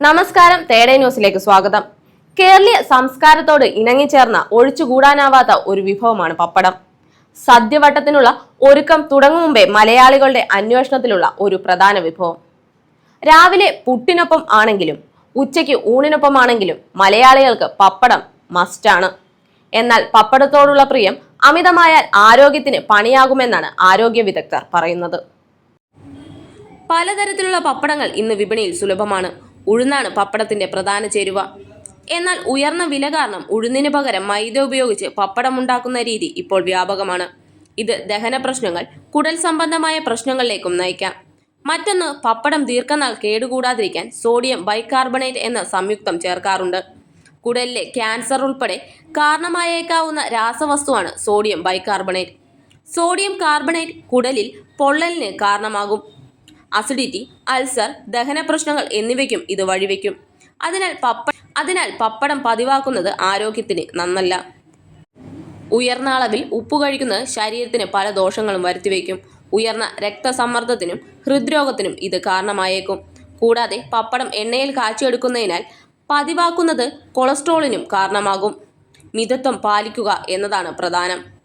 നമസ്കാരം തേടേ ന്യൂസിലേക്ക് സ്വാഗതം. കേരളീയ സംസ്കാരത്തോട് ഇണങ്ങിച്ചേർന്ന ഒഴിച്ചുകൂടാനാവാത്ത ഒരു വിഭവമാണ് പപ്പടം. സദ്യവട്ടത്തിനുള്ള ഒരുക്കം തുടങ്ങും മുമ്പേ മലയാളികളുടെ അന്വേഷണത്തിലുള്ള ഒരു പ്രധാന വിഭവം. രാവിലെ പുട്ടിനൊപ്പം ആണെങ്കിലും ഉച്ചയ്ക്ക് ഊണിനൊപ്പം ആണെങ്കിലും മലയാളികൾക്ക് പപ്പടം മസ്റ്റാണ്. എന്നാൽ പപ്പടത്തോടുള്ള പ്രിയം അമിതമായാൽ ആരോഗ്യത്തിന് പണിയാകുമെന്നാണ് ആരോഗ്യ വിദഗ്ധർ പറയുന്നത്. പലതരത്തിലുള്ള പപ്പടങ്ങൾ ഇന്ന് വിപണിയിൽ സുലഭമാണ്. ഉഴുന്നാണ് പപ്പടത്തിന്റെ പ്രധാന ചേരുവ. എന്നാൽ ഉയർന്ന വില കാരണം ഉഴുന്നിന് പകരം മൈദ ഉപയോഗിച്ച് പപ്പടം ഉണ്ടാക്കുന്ന രീതി ഇപ്പോൾ വ്യാപകമാണ്. ഇത് ദഹന പ്രശ്നങ്ങൾ കുടൽ സംബന്ധമായ പ്രശ്നങ്ങളിലേക്കും നയിക്കാം. മറ്റൊന്ന് പപ്പടം ദീർഘനാൾ കേടുകൂടാതിരിക്കാൻ സോഡിയം ബൈകാർബണേറ്റ് എന്ന സംയുക്തം ചേർക്കാറുണ്ട്. കുടലിലെ ക്യാൻസർ ഉൾപ്പെടെ കാരണമായേക്കാവുന്ന രാസവസ്തുവാണ് സോഡിയം ബൈകാർബണേറ്റ്. സോഡിയം കാർബണേറ്റ് കുടലിൽ പൊള്ളലിന് കാരണമാകും. അസിഡിറ്റി അൾസർ ദഹന പ്രശ്നങ്ങൾ എന്നിവയ്ക്കും ഇത് വഴിവെക്കും. അതിനാൽ പപ്പ അതിനാൽ പപ്പടം പതിവാക്കുന്നത് ആരോഗ്യത്തിന് നന്നല്ല. ഉയർന്ന അളവിൽ ഉപ്പ് കഴിക്കുന്നത് ശരീരത്തിന് പല ദോഷങ്ങളും വരുത്തിവെക്കും. ഉയർന്ന രക്തസമ്മർദ്ദത്തിനും ഹൃദ്രോഗത്തിനും ഇത് കാരണമായേക്കും. കൂടാതെ പപ്പടം എണ്ണയിൽ കാച്ചിയെടുക്കുന്നതിനാൽ പതിവാക്കുന്നത് കൊളസ്ട്രോളിനും കാരണമാകും. മിതത്വം പാലിക്കുക എന്നതാണ് പ്രധാനം.